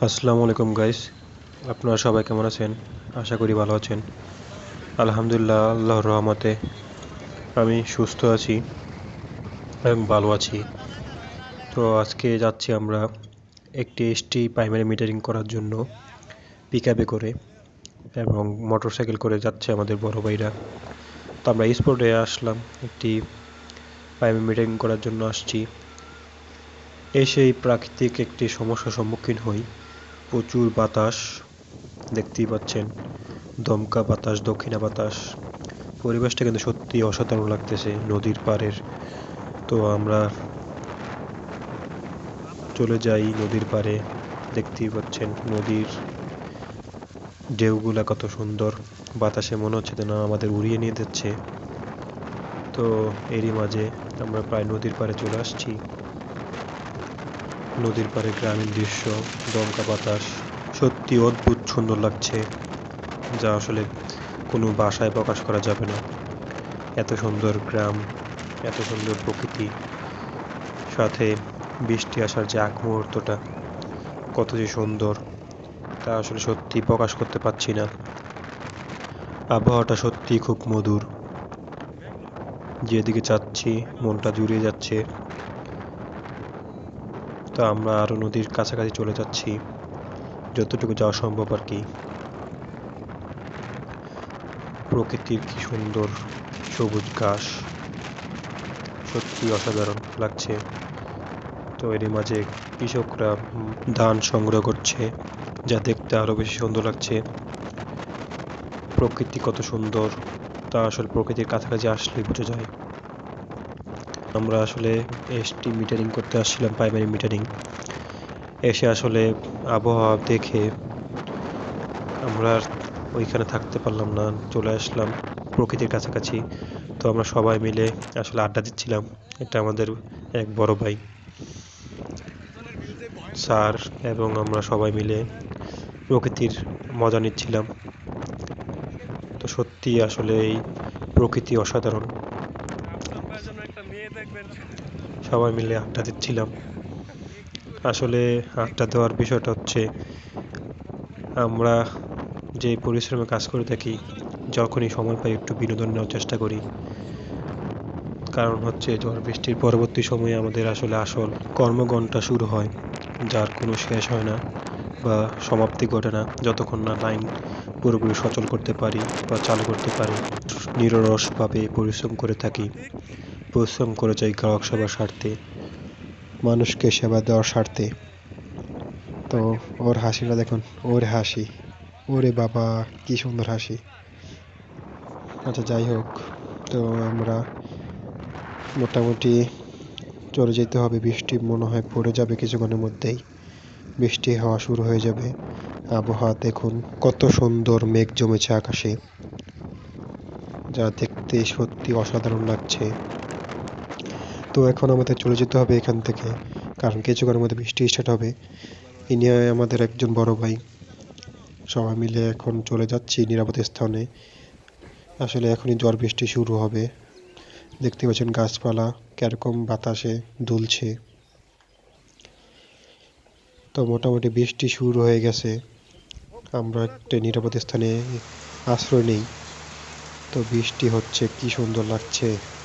আসসালামু আলাইকুম গাইস আপনারা সবাই কেমন আছেন? আশা করি ভালো আছেন। আলহামদুলিল্লাহ, আল্লাহর রহমতে আমি সুস্থ আছি এবং ভালো আছি। তো আজকে যাচ্ছি আমরা একটি এসটি প্রাইমারি মিটারিং করার জন্য পিক করে এবং মোটর সাইকেল করে যাচ্ছে আমাদের বড় ভাইরা। তো আমরা স্পোর্টে আসলাম, একটি প্রাইমারি মিটারিং করার জন্য আসছি। এসেই প্রাকৃতিক একটি সমস্যার সম্মুখীন হই। প্রচুর বাতাস দেখতেই পাচ্ছেন। দমকা বাতাস, দক্ষিণা বাতাস। পরিবেশটা কিন্তু সত্যি অসাধারণ লাগতেছে নদীর পাড়ের। তো আমরা চলে যাই নদীর পাড়ে। দেখতেই পাচ্ছেন নদীর ঢেউগুলা কত সুন্দর। বাতাসে মনে হচ্ছে যেন আমাদের উড়িয়ে নিয়ে যাচ্ছে। তো এরই মাঝে আমরা প্রায় নদীর পাড়ে চলে আসছি। নদীর পাড়ে গ্রামীণ দৃশ্য, দমকা বাতাস, সত্যি অদ্ভুত সুন্দর লাগছে, যা আসলে কোনো ভাষায় প্রকাশ করা যাবে না। এত সুন্দর গ্রাম, এত সুন্দর প্রকৃতি, সাথে বৃষ্টি আসার যে আগ মুহূর্তটা, কত যে সুন্দর, তা আসলে সত্যি প্রকাশ করতে পারছি না। আবহাওয়াটা সত্যি খুব মধুর। যেদিকে চাচ্ছি মনটা জুড়িয়ে যাচ্ছে। তো আমরা আরও নদীর কাছাকাছি চলে যাচ্ছি। যতটুকু যাওয়া সম্ভব আর কি। প্রকৃতির কি সুন্দর সবুজ ঘাস। সত্যি অসাধারণ লাগছে। তো এরই মাঝে কৃষকরা ধান সংগ্রহ করছে, যা দেখতে আরও বেশি সুন্দর লাগছে। প্রকৃতি কত সুন্দর, তা আসলে প্রকৃতির কাছাকাছি আসলে বোঝা যায়। আমরা আসলে এসটি মিটারিং করতে আসছিলাম প্রাইমারি মিটারিং এসে আসলে আবহাওয়া দেখে আমরা ওইখানে থাকতে পারলাম না, চলে আসলাম প্রকৃতির কাছাকাছি। তো আমরা সবাই মিলে আসলে আড্ডা দিচ্ছিলাম, এটা আমাদের এক বড় ভাই। স্যার এবং আমরা সবাই মিলে প্রকৃতির মজা নিচ্ছিলাম। তো সত্যি আসলে এই প্রকৃতি অসাধারণ। সবাই মিলে আড্ডা দিচ্ছিলাম। আসলে আড্ডা দেওয়ার বিষয়টা হচ্ছে, আমরা যে পরিশ্রমে কাজ করে থাকি, যখনই সময় পাই একটু বিনোদন নেওয়ার চেষ্টা করি। কারণ হচ্ছে ঝড় বৃষ্টির পরবর্তী সময়ে আমাদের আসলে আসল কর্মঘণ্টা শুরু হয়, যার কোনো শেষ হয় না বা সমাপ্তি ঘটে না। যতক্ষণ না লাইন পুরোপুরি সচল করতে পারি বা চালু করতে পারি নিররসভাবে পরিশ্রম করে থাকি। পরিশ্রম করে যাই গ্রাহক সেবার স্বার্থে, মানুষকে সেবা দেওয়ার স্বার্থে। তো ওর হাসিটা দেখুন, ওর হাসি। ওরে বাবা, কি সুন্দর হাসি। আচ্ছা যাই হোক, তো আমরা মোটামুটি চলে যেতে হবে। বৃষ্টি মনে হয় পড়ে যাবে কিছুক্ষণের মধ্যেই। বৃষ্টি হওয়া শুরু হয়ে যাবে। আবহাওয়া দেখুন, কত সুন্দর মেঘ জমেছে আকাশে। যা দেখতে সত্যি অসাধারণ লাগছে। তো এখন আমাদের চলে যেতে হবে এখান থেকে। কারণ কিছুক্ষণের মধ্যে বৃষ্টি স্টার্ট হবে। ইনি আমাদের একজন বড় ভাই। সবাই মিলে এখন চলে যাচ্ছি নিরাপদ স্থানে। আসলে এখনই ঝড় বৃষ্টি শুরু হবে। দেখতে পাচ্ছেন গাছপালা, কীরকম বাতাসে দুলছে। তো মোটামুটি বৃষ্টি শুরু হয়ে গেছে। আমরা একটা নিরাপদ স্থানে আশ্রয় নেই। তো বৃষ্টি হচ্ছে, কি সুন্দর লাগছে।